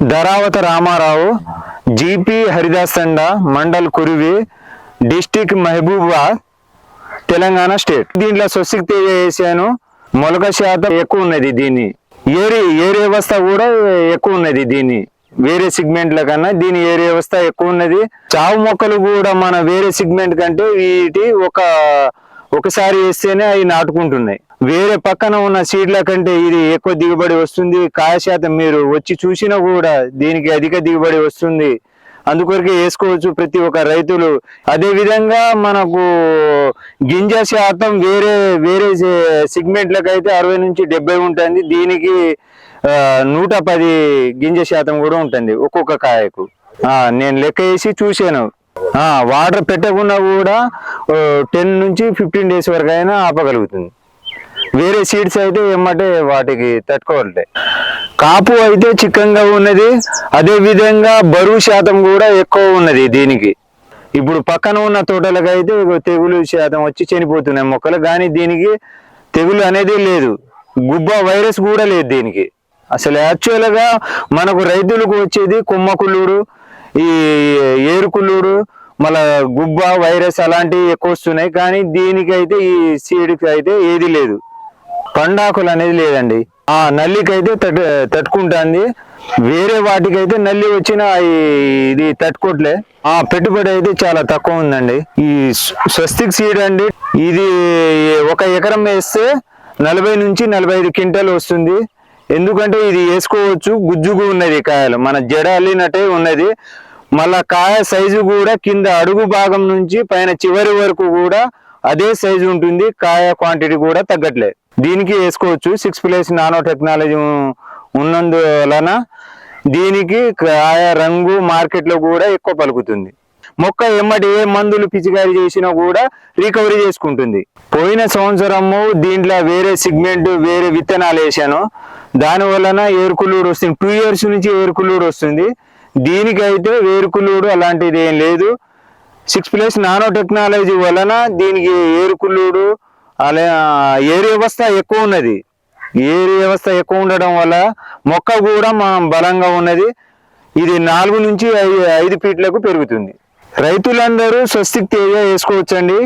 Dharavath Ramarao GP Haridas Thanda mandal Kurivi district Mahabuba Telangana state. దీంట్లో స్వస్తిక్ తేజ వేసాను మొలక శాతం ఎక్కువ ఉన్నది దీన్ని ఏరి ఏరి వ్యవస్థ కూడా ఎక్కువ ఉన్నది దీన్ని వేరే సిగ్మెంట్ల కన్నా దీని ఏరి వ్యవస్థ ఎక్కువ ఉన్నది. చావు మొక్కలు కూడా మన వేరే సిగ్మెంట్ కంటే వీటి ఒక ఒకసారి వేస్తేనే అవి నాటుకుంటున్నాయి. వేరే పక్కన ఉన్న సీడ్ల కంటే ఇది ఎక్కువ దిగుబడి వస్తుంది. కాయ శాతం మీరు వచ్చి చూసినా కూడా దీనికి అధిక దిగుబడి వస్తుంది. అందుకొరకే వేసుకోవచ్చు ప్రతి ఒక్క రైతులు. అదే విధంగా మనకు గింజ శాతం వేరే వేరే సిగ్మెంట్లకు అయితే అరవై నుంచి డెబ్బై ఉంటుంది. దీనికి నూట పది గింజ శాతం కూడా ఉంటుంది ఒక్కొక్క కాయకు. నేను లెక్క వేసి చూశాను. వాటర్ పెట్టకుండా కూడా టెన్ నుంచి ఫిఫ్టీన్ డేస్ వరకు అయినా ఆపగలుగుతుంది. వేరే సీడ్స్ అయితే ఏమంటే వాటికి తట్టుకోవాలి కాపు అయితే చిక్కంగా ఉన్నది అదే విధంగా బరువు శాతం కూడా ఎక్కువ ఉన్నది దీనికి. ఇప్పుడు పక్కన ఉన్న తోటలకు అయితే తెగులు శాతం వచ్చి చనిపోతున్నాయి మొక్కలు కానీ దీనికి తెగులు అనేది లేదు. గుబ్బ వైరస్ కూడా లేదు దీనికి. అసలు యాక్చువల్గా మనకు రైతులకు వచ్చేది కొమ్మకుళ్ళుడు ఈ ఏరుకుళ్ళుడు మళ్ళా గుబ్బ వైరస్ అలాంటివి ఎక్కువ వస్తున్నాయి కానీ దీనికైతే ఈ సీడ్కి అయితే ఏది లేదు. పండాకులు అనేది లేదండి. ఆ నల్లికైతే తట్ తట్టుకుంటుంది. వేరే వాటికైతే నల్లి వచ్చిన ఇది తట్టుకోట్లే. ఆ పెట్టుబడి అయితే చాలా తక్కువ ఉందండి. ఈ స్వస్తిక్ సీడ్ అండి. ఇది ఒక ఎకరం వేస్తే నలభై నుంచి నలభై ఐదు క్వింటాలు వస్తుంది. ఎందుకంటే ఇది వేసుకోవచ్చు. గుజ్జుగా ఉన్నది కాయలు. మన జడ అల్లినట్టే ఉన్నది. మళ్ళా కాయ సైజు కూడా కింద అడుగు భాగం నుంచి పైన చివరి వరకు కూడా అదే సైజు ఉంటుంది కాయ క్వాంటిటీ కూడా తగ్గట్లేదు దీనికి వేసుకోవచ్చు సిక్స్ ప్లేస్ నానో టెక్నాలజీ ఉన్నందువలన దీనికి కాయ రంగు మార్కెట్లో కూడా ఎక్కువ పలుకుతుంది. మొక్క ఎమ్మటి ఏ మందులు పిచికారి చేసినా కూడా రికవరీ చేసుకుంటుంది. పోయిన సంవత్సరము దీంట్లో వేరే సిగ్మెంట్ వేరే విత్తనాలు వేసాను దాని వలన ఏరుకులూడు వస్తుంది. టూ ఇయర్స్ నుంచి ఏరుకులూడు వస్తుంది. దీనికైతే వేరుకుల్లూరు అలాంటిది ఏం లేదు. సిక్స్ ప్లస్ నానో టెక్నాలజీ వలన దీనికి ఏరుకుళ్ళుడు అలా ఏరు వ్యవస్థ ఎక్కువ ఉన్నది. ఏరు వ్యవస్థ ఎక్కువ ఉండడం వల్ల మొక్క కూడా మనం బలంగా ఉన్నది. ఇది నాలుగు నుంచి ఐదు ఐదు ఫీట్లకు పెరుగుతుంది. రైతులందరూ స్వస్తిక్ తేజ వేసుకోవచ్చండి.